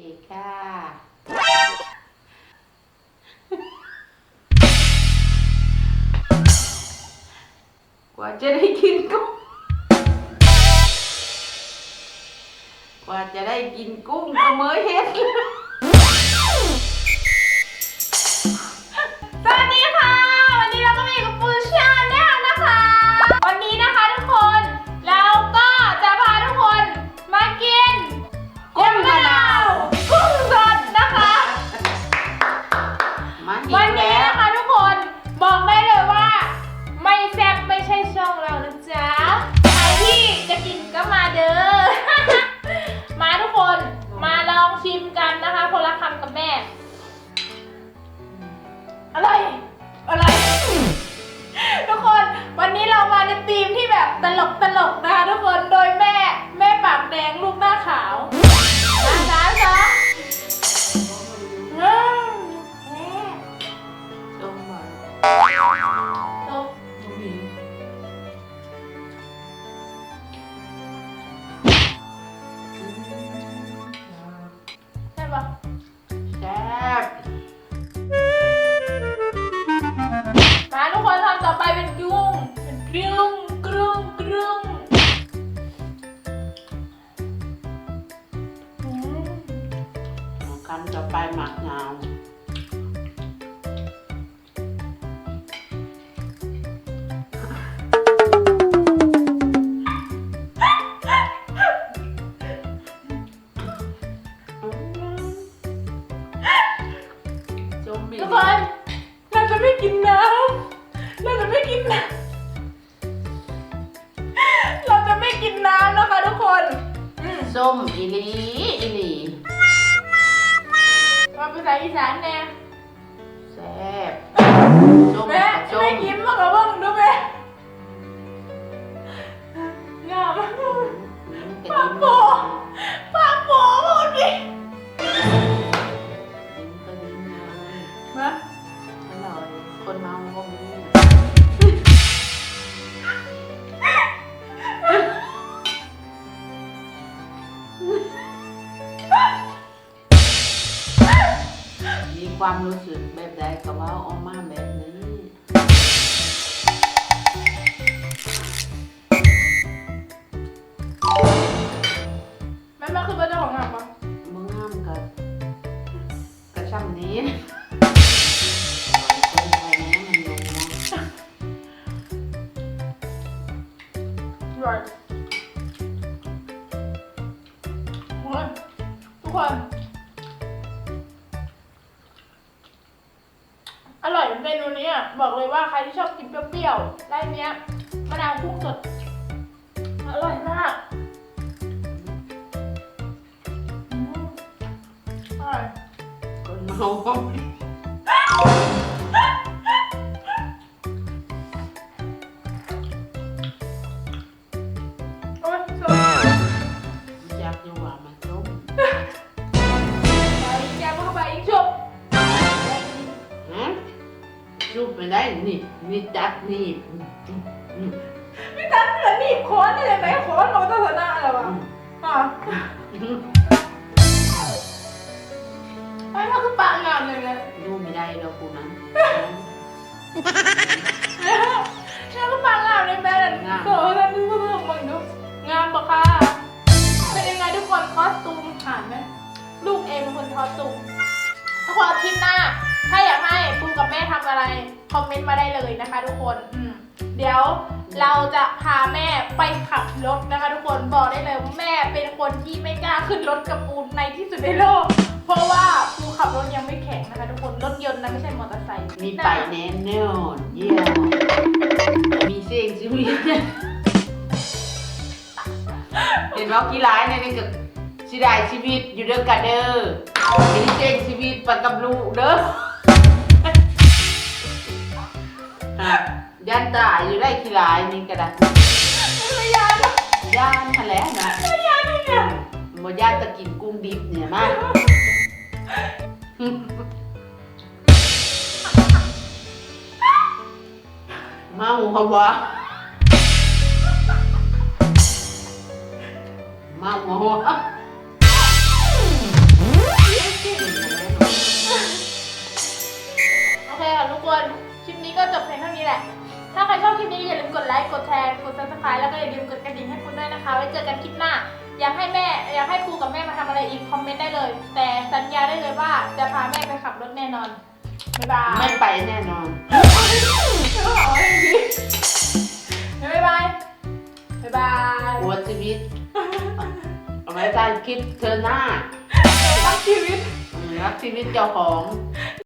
ดีค่ะ กว่าจะได้กินกุ้ง กว่าจะได้กินกุ้งก็เมื่อเฮ็ด ตลกตลกนะคะทุกคนโดยแม่แม่ปากแดงลูกหน้าขาวนะจ๊ะจ๊ะอืมแม่ส้มหวานตกใช่ปะแซ่บมาทุกคนทำต่อไปำต่อไปหมักนาวส้มมีทุกคนเราจะไม่กินน้ำเราจะไม่กินน้ำเราจะไม่กินน้ำนะคะทุกคนอืมส้มอีหลีอีหลี มาภาษ ความรู้สึกแบบใดก็ว่าออกมาแบบนี้ แม่แม่คือเบอร์เจ้าของงานปะมึงห้ามกับกระช่ำนี้คนไทยนะมันลงมาอร่อยโอ้ยทุกคน บอกเลยว่าใครที่ชอบกินเปรี้ยวๆไล่เนี้ยมะนาวกุ้งสดอร่อยมากอืมอร่อยคนเมาก็มีโอ้ยสดอยากอยู่ว่ามันส้ม รูปไม่ได้นี่นี่จัดนี่อืมอืมพี่ตันเหมือหนีบค้ดได้เลยไหมค้ดเราต้องชนะอะไรวะอะอืมไอ้มันคือปากงามเลยเนี่ยดูไม่ได้แล้วกูนั้นฉันก็ฟังงามในแบรนด์งามโซ่แล้วดูเพิ่มมึงดูงามปะค่ะเป็นยังไงทุกคนคอสตูมผ่านไหมลูกเองเป็นคนคอสตูม ทุกคนคลิปหน้า ถ้าอยากให้ปูกับแม่ทำอะไร คอมเมนต์มาได้เลยนะคะ ทุกคนอืมเดี๋ยวเราจะพาแม่ไปขับรถนะคะ ทุกคนบอกได้เลยว่าแม่เป็นคนที่ไม่กล้าขึ้นรถกับปูในที่สุดในโลก เพราะว่าปูขับรถยังไม่แข็งนะคะ ทุกคนรถยนต์นะไม่ใช่มอเตอร์ไซค์มีไปแน่นอนเยี่ยมมีเสียงชีวิตเห็นว่ากี่ร้ายเนี่ยนี่ก็ สิได้ชีวิตอยู่เด้อกันเด้อมีเสียงชีวิตไปกับลูกเด้อฮะยันตายอยู่ได้กี่ร้ายนี่ก็ได้ไม่ยานนะย่านทะเลนะไม่ยานเนี่ยบ่ย่านตะกินกุ้งดิบเนี่ยนะเมาเขาวะเมาหัว ควรคลิปนี้ก็จบเพียงเท่านี้แหละ ถ้าใครชอบคลิปนี้อย่าลืมกดไลค์ กดแชร์ กดซับสไคร b e แล้วก็อย่าลืมกดกระดิ่งให้คุณด้วยนะคะ ไว้เจอกันคลิปหน้า อยากให้แม่ อยากให้ครูกับแม่มาทำอะไรอีกคอมเมนต์ได้เลย แต่สัญญาได้เลยว่าจะพาแม่ไปขับรถแน่นอน บ๊ายบาย ไม่ไปแน่นอน บ๊ายบาย บ๊ายบายหัวชีวิต เอาไว้การคลิปเธอหน้ารักชีวิต รักชีวิตเจ้าของ